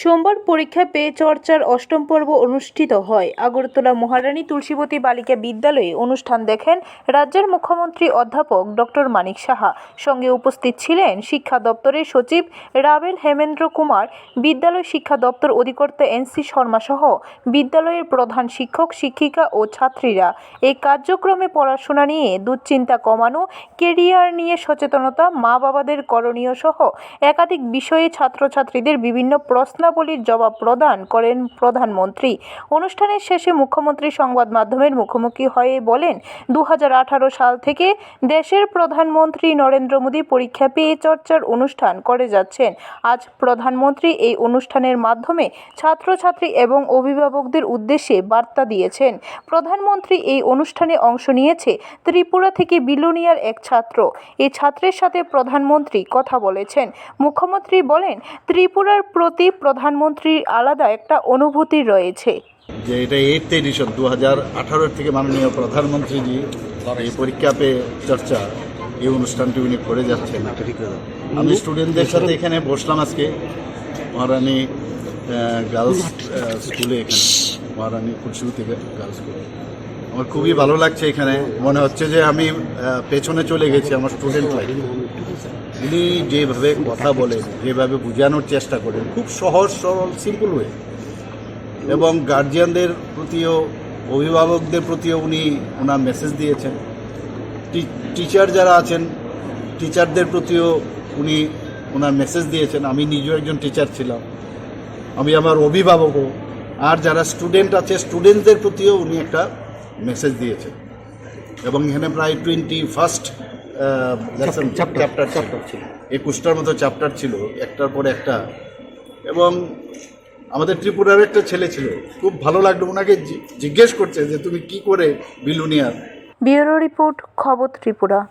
সোমবার পরীক্ষা পে চর্চার অষ্টম পর্ব অনুষ্ঠিত হয়। আগরতলা মহারানী তুলসীবতী বালিকা বিদ্যালয়ে অনুষ্ঠান দেখেন রাজ্যের মুখ্যমন্ত্রী অধ্যাপক ডক্টর মানিক সাহা। সঙ্গে উপস্থিত ছিলেন শিক্ষা দপ্তরের সচিব রাবেল হেমেন্দ্র কুমার, বিদ্যালয় শিক্ষা দপ্তর অধিকর্তা এনসি শর্মা সহ বিদ্যালয়ের প্রধান শিক্ষক, শিক্ষিকা ও ছাত্রীরা। এই কার্যক্রমে পড়াশোনা নিয়ে দুশ্চিন্তা কমানো, কেরিয়ার নিয়ে সচেতনতা মা বাবাদের করণীয় সহ একাধিক বিষয়ে ছাত্রছাত্রীদের বিভিন্ন প্রশ্নাবলীর জবাব প্রদান করেন প্রধানমন্ত্রী। অনুষ্ঠানের শেষে মুখ্যমন্ত্রী সংবাদ মাধ্যমের মুখোমুখি হয়ে বলেন দু হাজার আঠারো সাল থেকে দেশের প্রধানমন্ত্রী নরেন্দ্র মোদী পরীক্ষা পেয়ে চর্চার অনুষ্ঠান করে যাচ্ছেন। আজ প্রধানমন্ত্রী এই অনুষ্ঠানের মাধ্যমে ছাত্রছাত্রী এবং অভিভাবকদের উদ্দেশ্যে বার্তা দিয়েছেন। প্রধানমন্ত্রী এই অনুষ্ঠানে অংশ নিয়েছে ত্রিপুরা থেকে বিলোনিয়ার এক ছাত্র। এই ছাত্রের সাথে প্রধানমন্ত্রী কথা বলেছেন। মুখ্যমন্ত্রী বলেন, ত্রিপুরার প্রতি প্রধানমন্ত্রীর আলাদা একটা অনুভূতি রয়েছে। যে এটা এইট এডিশন দু হাজার আঠারোর থেকে মাননীয় প্রধানমন্ত্রীজি এই পরীক্ষা পে চর্চা, এই অনুষ্ঠানটি উনি করে যাচ্ছেন। আমি স্টুডেন্টদের সাথে এখানে বসলাম আজকে। মহারানী গার্লস স্কুলে এখানে। মহারানী কুলসুতি গার্লস স্কুলে আমার খুবই ভালো লাগছে এখানে। মনে হচ্ছে যে আমি পেছনে চলে গেছি আমার স্টুডেন্ট লাইফ উনি যেভাবে কথা বলেন, যেভাবে বোঝানোর চেষ্টা করেন, খুব সহজ, সরল সিম্পল ওয়ে এবং গার্জিয়ানদের প্রতিও, অভিভাবকদের প্রতিও উনি ওনার মেসেজ দিয়েছেন। টিচার যারা আছেন টিচারদের প্রতিও উনি ওনার মেসেজ দিয়েছেন। আমি নিজেও একজন টিচার ছিলাম। আমি আমার অভিভাবকও। আর যারা স্টুডেন্ট আছে স্টুডেন্টদের প্রতিও উনি একটা মেসেজ দিয়েছে। এবং এখানে প্রায় টোয়েন্টি ফার্স্ট চ্যাপ্টার চ্যাপ্টার ছিল। একুশটার মতো চ্যাপ্টার ছিল একটার পর একটা। এবং আমাদের ত্রিপুরার একটা ছেলে ছিল খুব ভালো লাগল। ওনাকে জি- জিজ্ঞেস করছে যে তুমি কি করে বিলুনিয়ার? ব্যুরো রিপোর্ট খবর ত্রিপুরা।